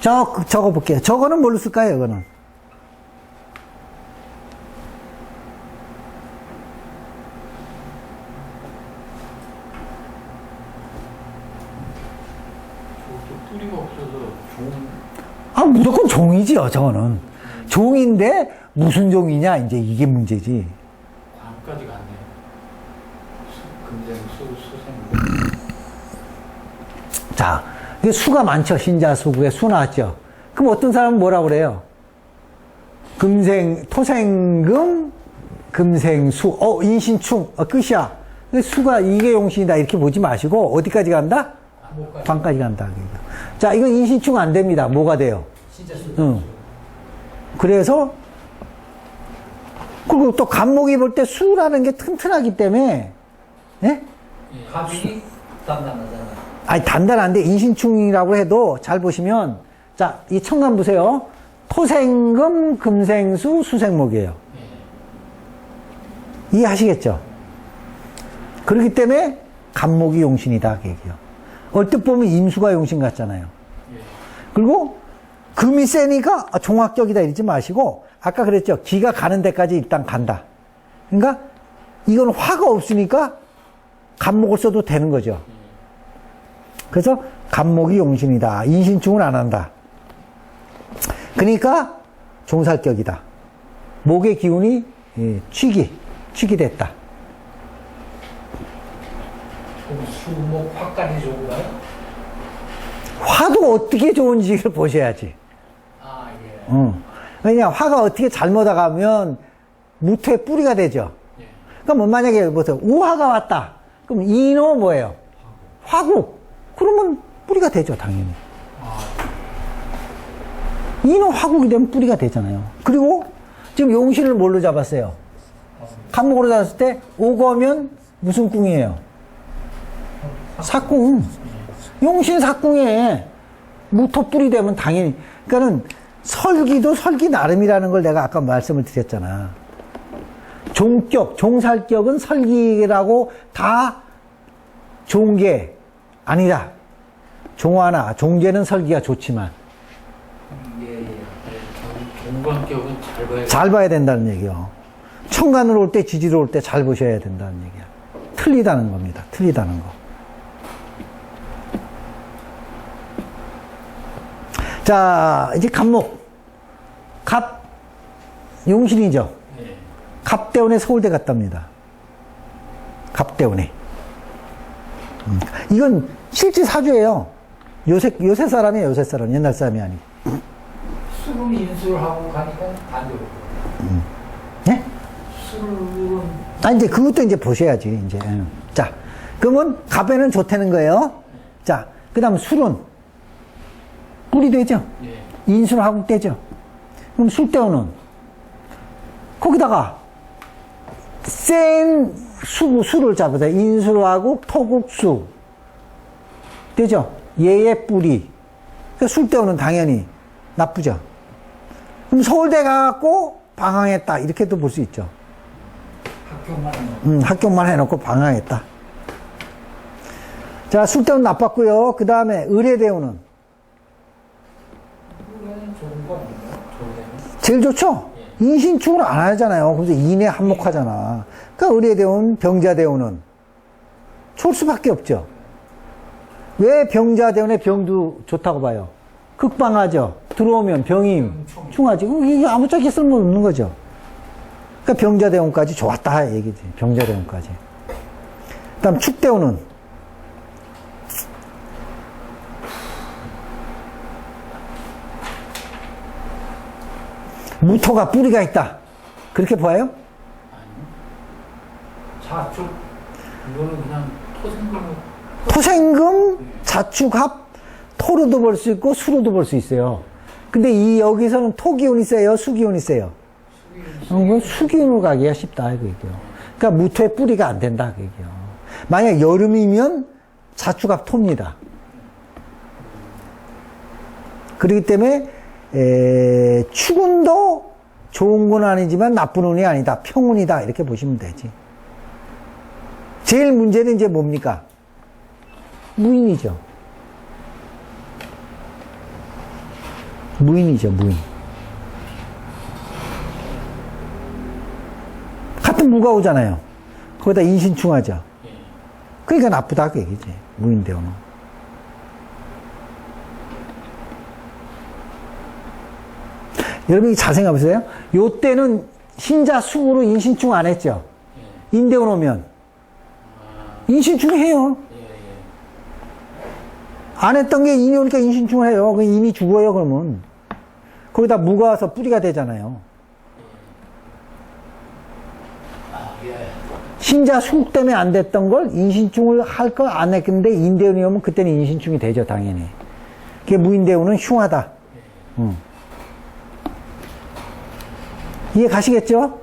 저, 적어 볼게요. 저거는 뭘로 쓸까요, 이거는? 아, 무조건 종이지요, 저거는. 종인데, 무슨 종이냐, 이제 이게 문제지. 광까지 갔네요. 수, 금생, 수, 수생. 자, 이게 수가 많죠. 신자수국에 수 나왔죠. 그럼 어떤 사람은 뭐라 그래요? 금생, 토생금, 금생수, 어, 인신충, 어, 끝이야. 수가 이게 용신이다. 이렇게 보지 마시고, 어디까지 간다? 방까지 간다. 자, 이건 인신충 안 됩니다. 뭐가 돼요? 응. 그래서, 그리고 또 간목이 볼 때 수라는 게 튼튼하기 때문에, 예? 갑이 단단하잖아. 아니, 단단한데 인신충이라고 해도 잘 보시면, 자, 이 청간 보세요. 토생금, 금생수, 수생목이에요. 이해하시겠죠? 그렇기 때문에 간목이 용신이다, 그 얘기요. 얼뜻 보면 임수가 용신 같잖아요. 그리고 금이 세니까 아, 종합격이다 이러지 마시고, 아까 그랬죠? 기가 가는 데까지 일단 간다. 그러니까 이건 화가 없으니까 간목을 써도 되는 거죠. 그래서 간목이 용신이다. 인신충은 안 한다. 그러니까 종살격이다. 목의 기운이 예, 취기, 취기됐다. 그럼 수목 화까지 좋은가요? 화도 어떻게 좋은지를 보셔야지. 아, 예. 응. 왜냐, 화가 어떻게 잘못 가면 무토의 뿌리가 되죠. 예. 뭐 만약에 보세요. 우화가 왔다. 그럼 인호 뭐예요? 화국. 그러면 뿌리가 되죠, 당연히. 인호 화국이 되면 뿌리가 되잖아요. 그리고 지금 용신을 뭘로 잡았어요? 간목으로 잡았을 때 오거면 무슨 궁이에요? 사궁. 용신 사궁에 무토 뿌리 되면 당연히. 그러니까는 설기도 설기 나름이라는 걸 내가 아까 말씀을 드렸잖아. 종격, 종살격은 설기라고 다 좋은 게 아니다. 종화나 종제는 설기가 좋지만 예, 예. 종관격은 잘 봐야 잘 봐야 된다는 얘기요. 천간으로 올 때, 지지로 올 때 잘 보셔야 된다는 얘기야. 틀리다는 겁니다. 틀리다는 거. 자, 이제 갑목. 갑, 용신이죠. 예. 갑대원에 서울대 갔답니다. 갑대원에. 음, 이건 실제 사주예요. 요새, 요새 사람이에요, 요새 사람. 옛날 사람이 아니고. 술은 인술을 하고 가니까 반대로. 예? 술은 아, 이제 그것도 이제 보셔야지, 이제. 예. 자, 그러면 갑에는 좋다는 거예요. 자, 그 다음 술은 꿀이 되죠? 예. 인술하고 되죠? 그럼 술대우는 거기다가 센 수, 수를 잡아서 인술하고 토국수 되죠? 얘의 뿌리. 그 술대우는 당연히 나쁘죠? 그럼 서울대 가갖고 방황했다. 이렇게도 볼 수 있죠. 학교만 하면 음, 합격만 해놓고 방황했다. 자, 술대운 나빴고요. 그 다음에 의뢰대우는 제일 좋죠? 인신충을 안 하잖아요. 그래서 인에 한몫하잖아. 그러니까 의뢰대운, 병자대우는 좋을 수밖에 없죠. 왜 병자대운의 병도 좋다고 봐요? 극방하죠. 들어오면 병임, 충하지. 이게 아무짝에 쓸모없는 거죠. 그러니까 병자대운까지 좋았다 얘기지. 병자대운까지. 그 다음 축대운은 무토가 뿌리가 있다. 그렇게 봐요? 자축. 이거는 그냥 토생금을 토생금, 자축합, 토로도 볼 수 있고 수로도 볼 수 있어요. 근데 이 여기서는 토기운이 세요, 수기운이 세요. 어, 수기운으로 가기가 쉽다 그 얘기요. 그러니까 무토의 뿌리가 안 된다 그 얘기요. 만약 여름이면 자축합 토입니다. 그렇기 때문에 에, 축운도 좋은 건 아니지만 나쁜 운이 아니다. 평운이다. 이렇게 보시면 되지. 제일 문제는 이제 뭡니까? 무인이죠. 무인이죠, 무인. 같은 무가 오잖아요. 거기다 인신충하죠. 예. 그러니까 나쁘다, 그 얘기지. 무인대원은. 여러분이 잘 생각해보세요. 요 때는 신자 숙으로 인신충 안 했죠. 예. 인대원 오면. 아, 인신충 해요. 안 했던 게 인이 오니까 인신충을 해요. 그 인이 죽어요, 그러면. 거기다 무가 와서 뿌리가 되잖아요. 신자 수국 때문에 안 됐던 걸 인신충을 할 거 안 했는데 인대운이 오면 그때는 인신충이 되죠, 당연히. 그게 무인대운은 흉하다. 응. 이해 가시겠죠?